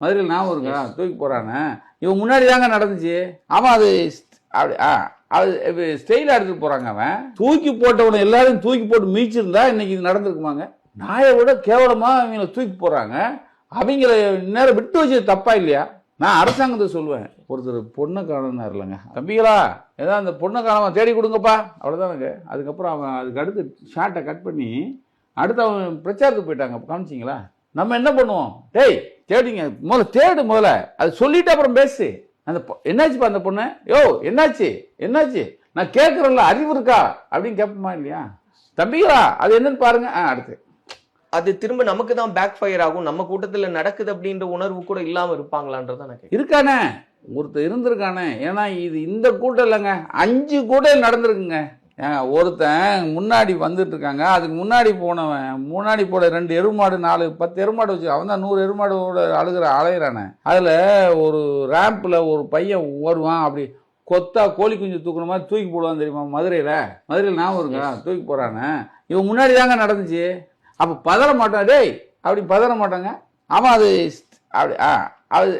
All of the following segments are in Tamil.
மதுரையில் ஞாபகம் இருக்கா? தூக்கி போறானே. இவன் முன்னாடி தாங்க நடந்துச்சு. அவன் அது அப்படி ஆ அது ஸ்டைலாக எடுத்துட்டு போறாங்க அவன். தூக்கி போட்டவனை எல்லாரும் தூக்கி போட்டு மீச்சிருந்தா இன்னைக்கு இது நடந்திருக்குமாங்க. நாயை விட கேவலமா அவங்கள தூக்கி போறாங்க. அவங்கள நேரம் விட்டு வச்சது தப்பா இல்லையா? நான் அரசாங்கத்தை சொல்லுவேன். ஒருத்தர் பொண்ணை காணனார் இல்லைங்க தம்பிகளா ஏதோ அந்த பொண்ணை காணாம? தேடி கொடுங்கப்பா. அவ்வளோதானுங்க அதுக்கப்புறம் அவன் அதுக்கு அடுத்து ஷார்ட்டை கட் பண்ணி அடுத்து அவன் பிரச்சாரத்துக்கு போயிட்டாங்க. கவனிச்சிங்களா நம்ம என்ன பண்ணுவோம்? டேய் தேடிங்க. முதல்ல தேடு முதல்ல. அது சொல்லிட்டு அப்புறம் பேசு. அந்த என்னாச்சுப்பா அந்த பொண்ணு? யோ என்னாச்சு? என்னாச்சு? நான் கேட்குறேன்ல அறிவு இருக்கா? அப்படின்னு கேட்போமா இல்லையா? தம்பிகளா அது என்னன்னு பாருங்க. ஆ அடுத்து. அது திரும்ப நமக்கு தான் பேக் ஃபயர் ஆகும். நம்ம கூட்டத்துல நடக்குது அப்படின்ற உணர்வு கூட இல்லாம இருப்பாங்களான்றத கேட்கிறேன். இருக்கானே. ஒருத்தர் இருந்திருக்கானே. ஏன்னா இது இந்த கூட்டம் இல்லைங்க. அஞ்சு கூட்டம் நடந்திருக்குங்க. ஒருத்தன் முன்னாடி வந்துட்டு இருக்காங்க அதுக்கு முன்னாடி போனவன் முன்னாடி போட ரெண்டு எருமாடு நாலு பத்து எருமாடு வச்சு அவன் தான் நூறு எருமாடோட அழுகிற அலையிறானே. அதில் ஒரு ரேம்பில் ஒரு பையன் வருவான் அப்படி கொத்தா கோழி குஞ்சு தூக்குற மாதிரி தூக்கி போடுவான் தெரியுமா மதுரையில்? மதுரையில் ஞாபகம் இருக்கா? தூக்கி போகிறானே இவன் முன்னாடி தாங்க நடந்துச்சு. அப்போ பதற மாட்டான் டேய்! அப்படி பதற மாட்டாங்க. அவன் அது அப்படி ஆ அது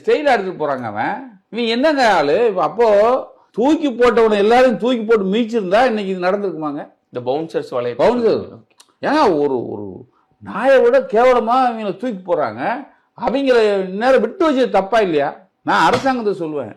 ஸ்டைலாக எடுத்துட்டு போகிறாங்க அவன். இவன் என்னங்க ஆளு? இப்ப அப்போ தூக்கி போட்டவனை எல்லாரும் தூக்கி போட்டு மீச்சிருந்தா இன்னைக்கு இது நடந்திருக்குமாங்க? இந்த பவுன்சர்ஸ் வலைய Bouncer. ஏன்னா ஒரு ஒரு நாயை விட கேவலமா அவங்கள தூக்கி போறாங்க அவங்கள நேரம் விட்டு வச்சது தப்பா இல்லையா? நான் அரசாங்கத்தை சொல்லுவேன்.